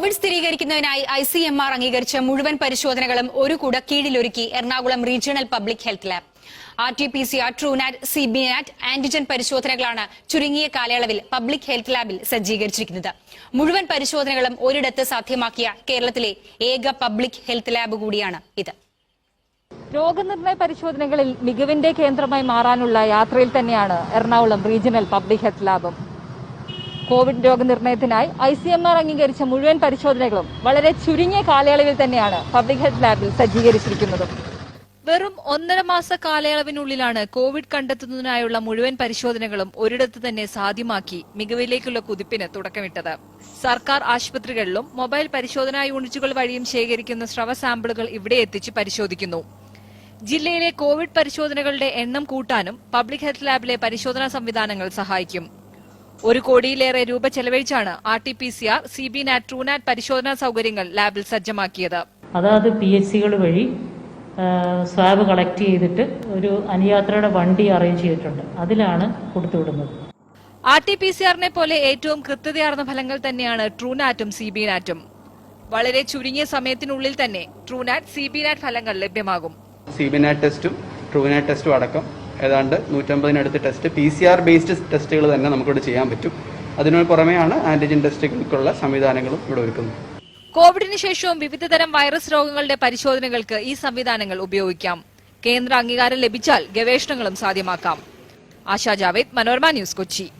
Covid സ്ഥിരീകരിക്കുന്നതിനായി I C M R അംഗീകരിച്ച മുഴുവൻ പരിശോധനകളും ഒരു കുട കീഴിലൊരുക്കി Ernakulam regional public health lab. R T P C R Truenat C B NAAT antigen പരിശോധനകളാണ് ചുരുങ്ങിയ കാലയളവിൽ പബ്ലിക് ഹെൽത്ത് ലാബിൽ സജ്ജീകരിച്ചിരിക്കുന്നത്. മുഴുവൻ പരിശോധനകളും ഒരിടത്ത് സാധ്യമാക്കിയ കേരളത്തിലെ ഏക പബ്ലിക് ഹെൽത്ത് ലാബ് കൂടിയാണ് ഇത്. രോഗനിർണയ പരിശോധനകളിൽ മികവിന്റെ കേന്ദ്രമായി മാറാനുള്ള യാത്രയിൽ തന്നെയാണ് എറണാകുളം റീജിയണൽ പബ്ലിക് ഹെൽത്ത് ലാബും. കോവിഡ് രോഗനിർണയത്തിനായി ഐ സി എം ആർ അംഗീകരിച്ച മുഴുവൻ പരിശോധനകളും വളരെ ചുരുങ്ങിയ കാലയളവിൽ തന്നെയാണ് പബ്ലിക് ഹെൽത്ത് ലാബിൽ സജ്ജീകരിച്ചിരിക്കുന്നത്. വെറും ഒന്നര മാസ കാലയളവിനുള്ളിലാണ് കോവിഡ് കണ്ടെത്തുന്നതിനായുള്ള മുഴുവൻ പരിശോധനകളും ഒരിടത്ത് തന്നെ സാധ്യമാക്കി മികവിലേക്കുള്ള കുതിപ്പിന് തുടക്കമിട്ടത്. സർക്കാർ ആശുപത്രികളിലും മൊബൈൽ പരിശോധനാ യൂണിറ്റുകൾ വഴിയും ശേഖരിക്കുന്ന സ്രവ സാമ്പിളുകൾ ഇവിടെ എത്തിച്ച് പരിശോധിക്കുന്നു. ജില്ലയിലെ കോവിഡ് പരിശോധനകളുടെ എണ്ണം കൂട്ടാനും പബ്ലിക് ഹെൽത്ത് ലാബിലെ പരിശോധനാ സംവിധാനങ്ങൾ സഹായിക്കും. ഒരു കോടിയിലേറെ രൂപ ചെലവഴിച്ചാണ് R T P C R C B NAAT Truenat പരിശോധനാ സൗകര്യങ്ങൾ ലാബിൽ സജ്ജമാക്കിയത്. അതാത് പി എച്ച് സികൾ വഴി സ്വാബ് കളക്ട് ചെയ്തിട്ട് ഒരു അനുയാത്രയുടെ വണ്ടി അറേഞ്ച് ചെയ്തിട്ടുണ്ട്. അതിലാണ് കൊടുത്തുവിടുന്നത്. ആർ ടി പി സി ആറിനെ പോലെ ഏറ്റവും കൃത്യതയാർന്ന ഫലങ്ങൾ തന്നെയാണ് ട്രൂനാറ്റും സി ബി നാറ്റും. വളരെ ചുരുങ്ങിയ സമയത്തിനുള്ളിൽ തന്നെ ട്രൂനാറ്റ് സി ബി നാറ്റ് ഫലങ്ങൾ ലഭ്യമാകും. സി ബി നാറ്റ് ടെസ്റ്റും ട്രൂനാറ്റ് ടെസ്റ്റും അടക്കം ഏതാണ്ട് നൂറ്റമ്പതിനടുത്ത് test P C R based ടെസ്റ്റുകൾ തന്നെ നമുക്കിവിടെ ചെയ്യാൻ പറ്റും. അതിനു പുറമെയാണ് ആന്റിജൻ ടെസ്റ്റുകൾക്കുള്ള സംവിധാനങ്ങളും ഇവിടെ ഒരുക്കുന്നത്. കോവിഡിന് ശേഷവും വിവിധതരം വൈറസ് രോഗങ്ങളുടെ പരിശോധനകൾക്ക് ഈ സംവിധാനങ്ങൾ ഉപയോഗിക്കാം. കേന്ദ്ര അംഗീകാരം ലഭിച്ചാൽ ഗവേഷണങ്ങളും സാധ്യമാക്കാം. ആശാ ജാവേദ് മനോരമ ന്യൂസ് കൊച്ചി.